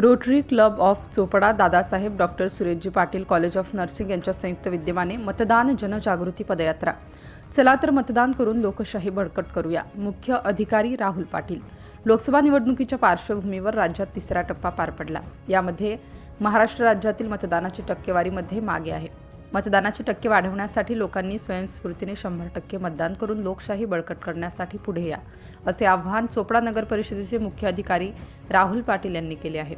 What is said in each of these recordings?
Rotary club of Chopda Dadasaheb doctor Sureshji Patil college of nursing यांच्या संयुक्त विद्यमाने मतदान जनजागृती पदयात्रा. चला तर मतदान करून लोकशाही बळकट करूया. मुख्य अधिकारी राहुल पाटील. लोकसभा निवडणुकीच्या पार्श्वभूमीवर राज्यात तिसरा टप्पा पार पडला. यामध्ये महाराष्ट्र राज्यातील मतदानाची टक्केवारीमध्ये मागे आहे. मतदानाची टक्के वाढवण्यासाठी लोकांनी स्वयंस्फूर्तीने शंभर टक्के मतदान करून लोकशाही बळकट करण्यासाठी पुढे या असे आव्हान चोपडा नगर परिषदेचे मुख्य अधिकारी राहुल पाटील यांनी केले आहे.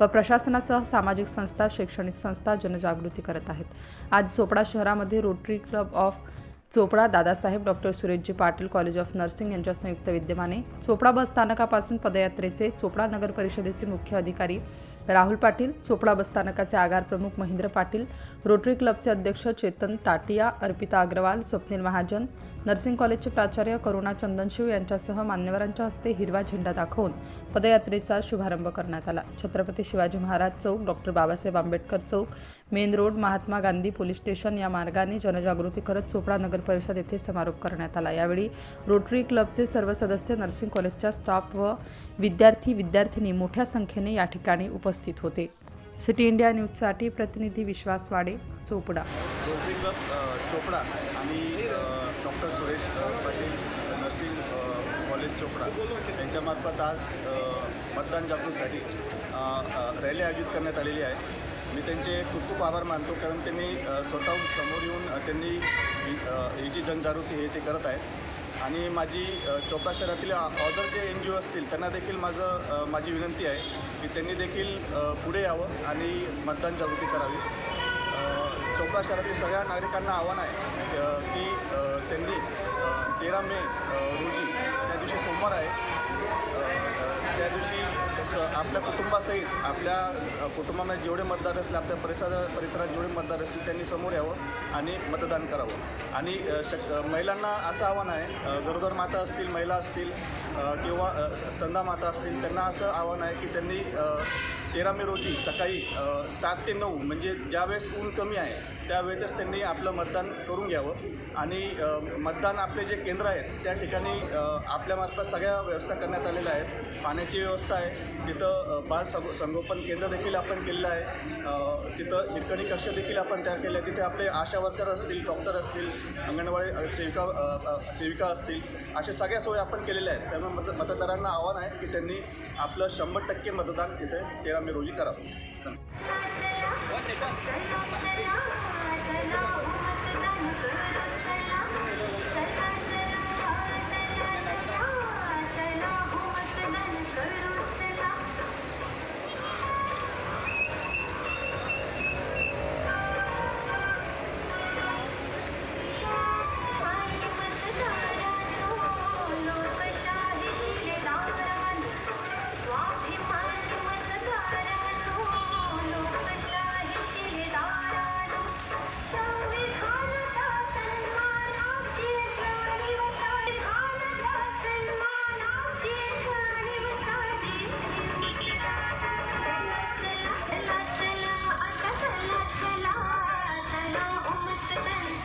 व प्रशासनासह सामाजिक संस्था शैक्षणिक संस्था जनजागृती करत आहेत. आज चोपडा शहरामध्ये rotary club of Chopda Dadasaheb doctor Sureshji Patil college of nursing यांच्या संयुक्त विद्यमाने चोपडा बस स्थानकापासून पदयात्रेचे चोपडा नगर परिषदेचे मुख्य अधिकारी राहुल पाटील चोपडा बसस्थानकाचे आगार प्रमुख महेंद्र पाटील रोटरी क्लबचे अध्यक्ष चेतन टाटिया अर्पिता अग्रवाल स्वप्नील महाजन नर्सिंग कॉलेजचे प्राचार्य करुणा चंदनशिव यांच्यासह मान्यवरांच्या हस्ते हिरवा झेंडा दाखवून पदयात्रेचा शुभारंभ करण्यात आला. Chhatrapati Shivaji Maharaj Chowk doctor Babasaheb Ambedkar Chowk main road Mahatma Gandhi police station या मार्गाने जनजागृती करत चोपडा नगर परिषद येथे समारोप करण्यात आला. यावेळी रोटरी क्लबचे सर्व सदस्य नर्सिंग कॉलेजच्या स्टाफ व विद्यार्थी विद्यार्थिनी मोठ्या संख्येने या ठिकाणी उपस्थित उपस्थित होते. सिटी इंडिया न्यूजसाठी प्रतिनिधी विश्वास वाडे चोपडा. चोपडा आणि doctor Suresh Patil nursing college Chopda यांच्यामार्फत आज मतदान जागृतीसाठी रॅली आयोजित करण्यात आलेली आहे. मी त्यांचे खूप खूप आभार मानतो कारण त्यांनी स्वतःहून समोर येऊन त्यांनी ही ही जी जनजागृती हे ते करत आहेत आणि माझी चौका चोपडा शहरातील ऑदर जे एन जी ओ असतील त्यांना देखील माझं माझी विनंती आहे की त्यांनी देखील पुढे यावं आणि मतदान जागृती करावी. चौका चोपडा शहरातील सगळ्या नागरिकांना आव्हान आहे की त्यांनी तेरा मे रोजी त्या दिवशी सोमवार आहे त्या दिवशी आपल्या कुटुंबासहित आपल्या कुटुंबामध्ये जेवढे मतदार असतील आपल्या परिसरा परिसरात जेवढे मतदार असतील त्यांनी समोर यावं आणि मतदान करावं. आणि शक महिलांना असं आव्हान आहे गरोदर माता असतील महिला असतील किंवा अ, स्तंदा माता असतील त्यांना असं आव्हान आहे की त्यांनी तेरा मे रोजी सकाळी सात ते नऊ म्हणजे ज्यावेळेस ऊन कमी आहे त्यावेळेस त्यांनी आपलं मतदान करून घ्यावं. आणि मतदान आपले जे केंद्र आहेत त्या ठिकाणी आपल्यामार्फत सगळ्या व्यवस्था करण्यात आलेल्या आहेत. पाण्याची व्यवस्था आहे. तिथं बाळ संगो संगोपन केंद्र देखील आपण केलेलं आहे. तिथं हिरकणी कक्ष देखील आपण तयार केले आहे. तिथे आपले आशा वर्कर असतील डॉक्टर असतील अंगणवाडी सेविका सेविका असतील अशा सगळ्या सोयी आपण केलेल्या आहेत. त्यामुळे मत मतदारांना आव्हान आहे की त्यांनी आपलं शंभर टक्के मतदान तिथे तेरा आम्ही रोजी करावं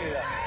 对的。